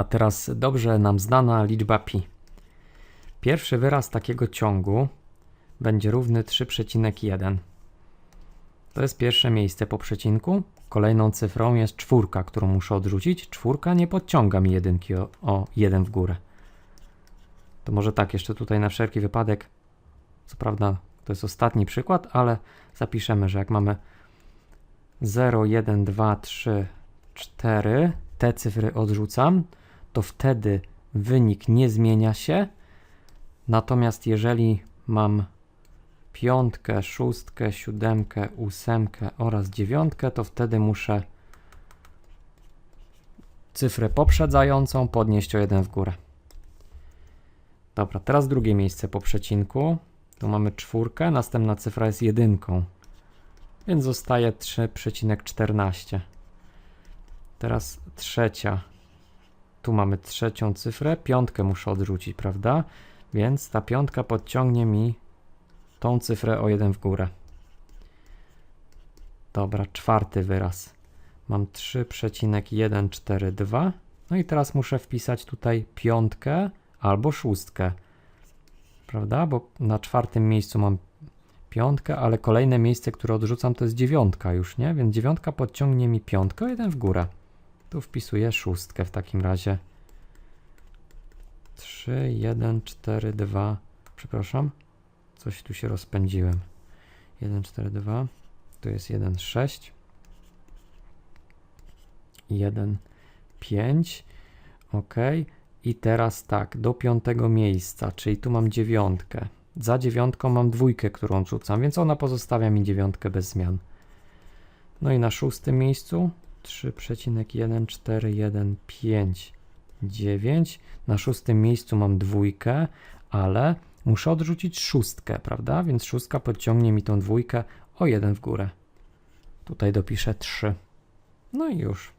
A teraz dobrze nam znana liczba pi. Pierwszy wyraz takiego ciągu będzie równy 3,1. To jest pierwsze miejsce po przecinku. Kolejną cyfrą jest czwórka, którą muszę odrzucić. Czwórka nie podciąga mi jedynki o, o jeden w górę. To może tak, jeszcze tutaj na wszelki wypadek, co prawda to jest ostatni przykład, ale zapiszemy, że jak mamy 0, 1, 2, 3, 4, te cyfry odrzucam, to wtedy wynik nie zmienia się. Natomiast jeżeli mam piątkę, szóstkę, siódemkę, ósemkę oraz dziewiątkę, to wtedy muszę cyfrę poprzedzającą podnieść o jeden w górę. Dobra, teraz drugie miejsce po przecinku. Tu mamy czwórkę, następna cyfra jest jedynką, więc zostaje 3,14. Teraz trzecia. Tu mamy trzecią cyfrę, piątkę muszę odrzucić, prawda? Więc ta piątka podciągnie mi tą cyfrę o jeden w górę. Dobra, czwarty wyraz. Mam 3,142. No i teraz muszę wpisać tutaj piątkę albo szóstkę. Prawda? Bo na czwartym miejscu mam piątkę, ale kolejne miejsce, które odrzucam, to jest dziewiątka już, nie? Więc dziewiątka podciągnie mi piątkę jeden w górę. Tu wpisuję szóstkę w takim razie. 3, 1, 4, 2. Przepraszam. Coś tu się rozpędziłem. 1, 4, 2. Tu jest 1, 6. 1, 5. Ok. I teraz tak, do piątego miejsca, czyli tu mam dziewiątkę. Za dziewiątką mam dwójkę, którą rzucam, więc ona pozostawia mi dziewiątkę bez zmian. No i na szóstym miejscu 3,1415,9. Na szóstym miejscu mam dwójkę, ale muszę odrzucić szóstkę, prawda? Więc szóstka podciągnie mi tą dwójkę o jeden w górę. Tutaj dopiszę 3. No i już.